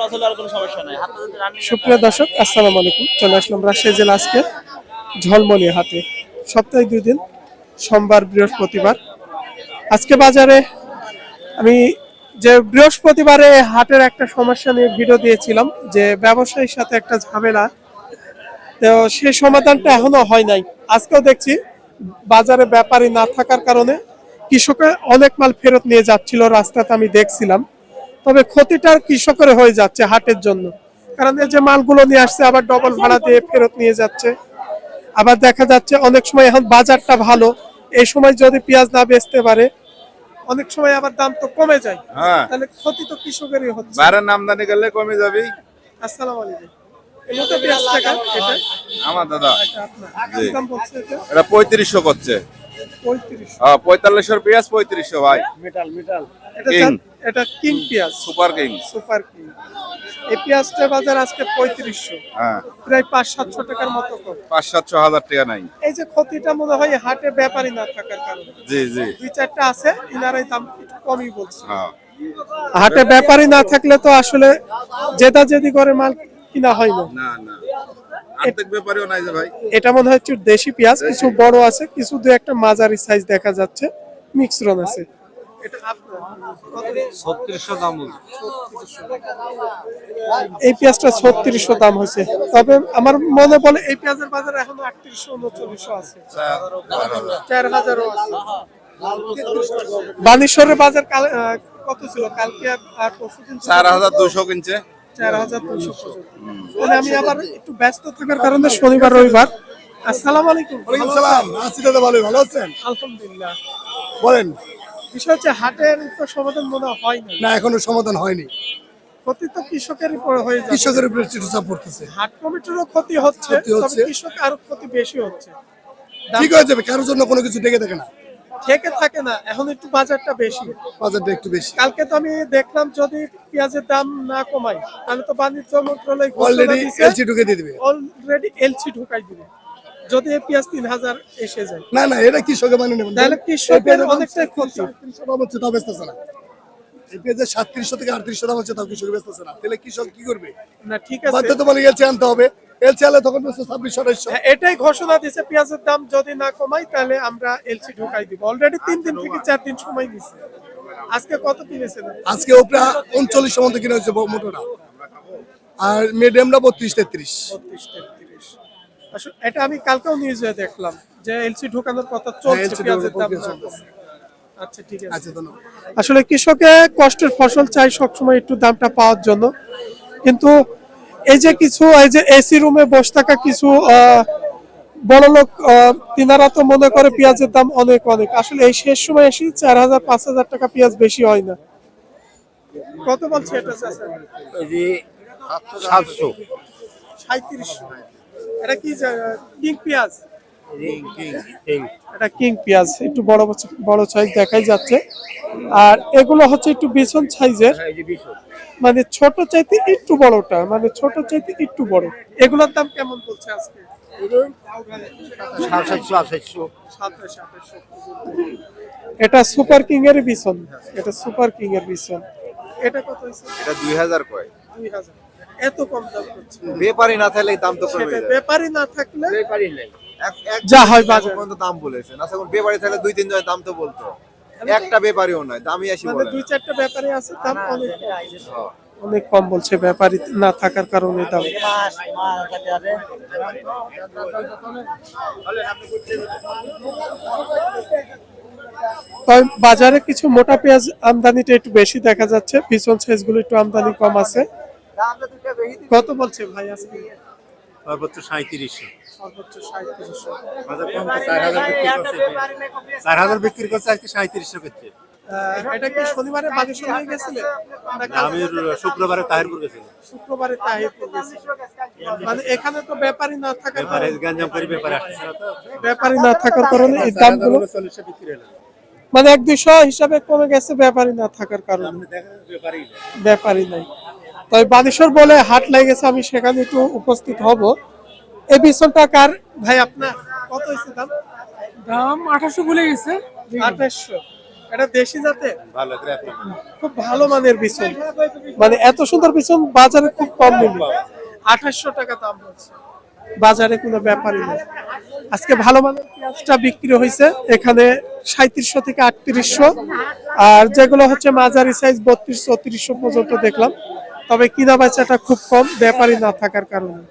Loss হলে আর কোনো সমস্যা নাই। হাতে যদি রানিং সুপ্রিয় দর্শক আসসালামু আলাইকুম। চলে আসলাম রাজশাহী জেলা আজকে ঝলমলিয়া হাটে। সপ্তাহে দুই দিন সোমবার বৃহস্পতিবার। আজকে বাজারে আমি যে বৃহস্পতিবারে হাটের একটা সমস্যা নিয়ে ভিডিও দিয়েছিলাম যে ব্যবসায়ীর সাথে একটা ঝামেলা। তো সেই সমাধানটা এখনও হয় নাই। আজকেও দেখছি বাজারে ব্যাপারী না থাকার কারণে কৃষকের অনেক মাল ফেরত নিয়ে যাচ্ছিল রাস্তাতে আমি দেখছিলাম। তবে ক্ষতিটা কৃষকের হয়ে যাচ্ছে হাটের জন্য। কারণ এই যে মালগুলো নিয়ে আসছে আবার ডবল ভাড়া দিয়ে ফেরত নিয়ে যাচ্ছে। আবার দেখা যাচ্ছে অনেক সময় এখন বাজারটা ভালো এই সময় যদি পেঁয়াজ না বেচতে পারে অনেক সময় আবার দাম তো কমে যায়। হ্যাঁ। তাহলে ক্ষতি তো কৃষকেরই হচ্ছে। বাইরের নামদানি গেলে কমে যাবে আসসালামু আলাইকুম। এই পেঁয়াজ টাকা এটা? আমার দাদা। জি। দাম বলছে এটা? এটা পঁয়ত্রিশশো করছে। হ্যাঁ পেঁয়াজ পঁয়ত্রিশশো ভাই। Metal metal. এটা King. এটা কিং পেঁয়াজ। Super king. Super king. এই পেঁয়াজটার বাজার আজকে পঁয়ত্রিশশো। হ্যাঁ। প্রায় পাঁচ সাতশো টাকার মতো কম। পাঁচ সাতশো হাজার টাকা নাই। এই যে ক্ষতিটা মনে হয় হাটে ব্যাপারই না থাকার কারণে। জি জি। দুই চারটা আছে ইনারাই দাম একটু কমই বলছে। হ্যাঁ। হাটে ব্যাপারই না থাকলে তো আসলে জেদা জেদি করে মাল কিনা হয় না। না ব্যাপারেও নাই যে ভাই। এটা মনে হয় দেশি পেঁয়াজ কিছু বড় আছে কিছু দু একটা মাঝারি সাইজ দেখা যাচ্ছে মিক্সরন আছে। এই পেঁয়াজটা ছত্রিশশো দাম হয়েছে। তবে আমার মনে বলে এই পেঁয়াজের বাজার এখন আটত্রিশশো উনচল্লিশশো আছে। চার হাজারও আছে। বানেশ্বরের বাজার কাল আহ, কত ছিল? কালকে আর- আর পরশুদিন চার হাজার দুশো কিনছে। চার হাজার মানে আমি আবার একটু ব্যস্ত থাকার কারণে শনিবার রবিবার। আসসালামু আলাইকুম। ওয়ালাইকুম সালাম। আছি দাদা ভালো ভালো আছেন? আলহামদুলিল্লাহ। বলেন। বিষয় হচ্ছে হাটের তো সমাধান মনে হয় না এখনও সমাধান হয়নি। ক্ষতি তো কৃষকের উপরে হয়ে কৃষকের উপরে চাপ পড়তেছে। হাট কমিটিরও ক্ষতি হচ্ছে। তবে কৃষক আরও ক্ষতি বেশি হচ্ছে। ঠিক হয়ে যাবে কারোর জন্য কোনো কিছু ডেকে থাকে না। থেকে থাকে না এখন একটু বাজারটা বেশি। বাজারটা একটু বেশি। কালকে তো আমি দেখলাম যদি পেঁয়াজের দাম না কমায় তাহলে তো বাণিজ্য মন্ত্রণালয় অলরেডি এলসি ঢুকে দিয়ে দিবে। অলরেডি এলসি ঢুকাই দিবে। যদি এই পেঁয়াজ তিন হাজার এসে যায়। না না এটা কৃষকে মানে নেবেন। তাহলে কৃষকের অনেকটাই ক্ষতি। হচ্ছে তাও বেচতেছে না। এই পেঁয়াজের সাতত্রিশশো থেকে আটত্রিশশো দাম হচ্ছে তাও কৃষক বেচতেছে না। তাহলে কৃষক কি করবে? না ঠিক আছে। বাধ্য তো মানে এলসি আনতে হবে। এলসি তখন ছাব্বিশশো আঠাইশশো হ্যাঁ, এটাই ঘোষণা দিছে পেঁয়াজের দাম যদি না কমাই তাহলে আমরা এলসি ঢুকাই দিব। অলরেডি তিন দিন থেকে চার দিন সময় নিছে আজকে কত কিনেছেন? আজকে ওপরে উনচল্লিশশো মতো কিনা হচ্ছে মোটরটা আর মিডিয়ামটা বত্রিশ তেত্রিশ। আসলে এটা আমি কালকেও নিউজে দেখলাম যে এলসি ঢোকানোর কথা হ্যাঁ, চলছে পেঁয়াজের দাম। আচ্ছা ঠিক আছে। আচ্ছা আসলে কৃষকে কষ্টের ফসল চাই সবসময় একটু দামটা পাওয়ার জন্য। কিন্তু এই যে কিছু এই যে এসি রুমে বসে থাকা কিছু আহ, বড় লোক আহ, তিনারা তো মনে করে পেঁয়াজের দাম অনেক অনেক। আসলে এই শেষ সময় এসে চার হাজার পাঁচ হাজার টাকা পেঁয়াজ বেশি হয় না। কত বলছে এটা সাতশো। এটা কি কিং পেঁয়াজ? এটা কিং পেঁয়াজ। একটু বড় বড় সাইজ দেখাই যাচ্ছে। আর এগুলো হচ্ছে একটু বিছন সাইজের। মানে ছোট চাইতে একটু বড়টা মানে ছোট চাইতে একটু বড়। এগুলোর দাম কেমন বলছে আজকে? এটা সুপার কিং এর বিছন এটা সুপার কিং এর বিছন। এটা কত হয়েছে? এটা দুই হাজার কয়। দুই হাজার। এত কম দাম করছে। ব্যাপারই না থাকলে দাম তো কমে সেটা যায় ব্যাপারই না থাকলে এক- এক যা হয় বাজার। দাম বলেছেন আচ্ছা এখন ব্যাপারী থাকলে দুই তিন দাম তো বলতো। একটা ব্যাপারীও নয় দামি আসি মানে বলে দুই চারটা ব্যাপারে আছে দাম অনেক কম। অনেক কম বলছে ব্যাপারী না থাকার কারণে দাম। তবে বাজারে কিছু মোটা পেঁয়াজ আমদানিটা একটু বেশি দেখা যাচ্ছে পিছন সাইজগুলো একটু আমদানি কম আছে। কত বলছে ভাই আজকে? সর্বোচ্চ সাঁত্রিশশো চার হাজার বিক্রি করছে আজকে সাঁত্রিশশো করছে। এটা কি শনিবারে বাগেশ্বর নিয়ে গেছিলে? আমি শুক্রবারে তাহিরপুর গেছিলাম। শুক্রবারে তাহিরপুর মানে এখানে তো ব্যাপারী না থাকার ব্যাপারে গঞ্জাম করে ব্যাপারে আসতেছিল তো। না থাকার কারণে এই দামগুলো চল্লিশশো বিক্রি হলো। মানে এক দুইশো হিসাবে কমে গেছে ব্যাপারী না থাকার কারণে। ব্যাপারই নাই। তবে বানেশ্বর বলে হাট লেগেছে আমি সেখানে একটু উপস্থিত হব। এই বিছনটা কার? ভাই আপনার কত হয়েছে দাম? দাম আঠাশশো বলে গেছে। আঠাশশো। এটা দেশি জাতে ভালো খুব ভালো মানের বিছন মানে এত সুন্দর বিছন বাজারে খুব কম আঠাশশো টাকা দাম হচ্ছে। বাজারে কোনো ব্যাপারই নেই। আজকে ভালো মানের পেঁয়াজটা বিক্রি হয়েছে এখানে সাঁত্রিশশো থেকে আটত্রিশশো। আর যেগুলো হচ্ছে মাঝারি সাইজ বত্রিশ চৌত্রিশশো পর্যন্ত দেখলাম। তবে কিনা বেচাটা খুব কম ব্যাপারই না থাকার কারণে।